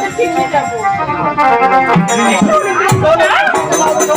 আমরা সবার ভাব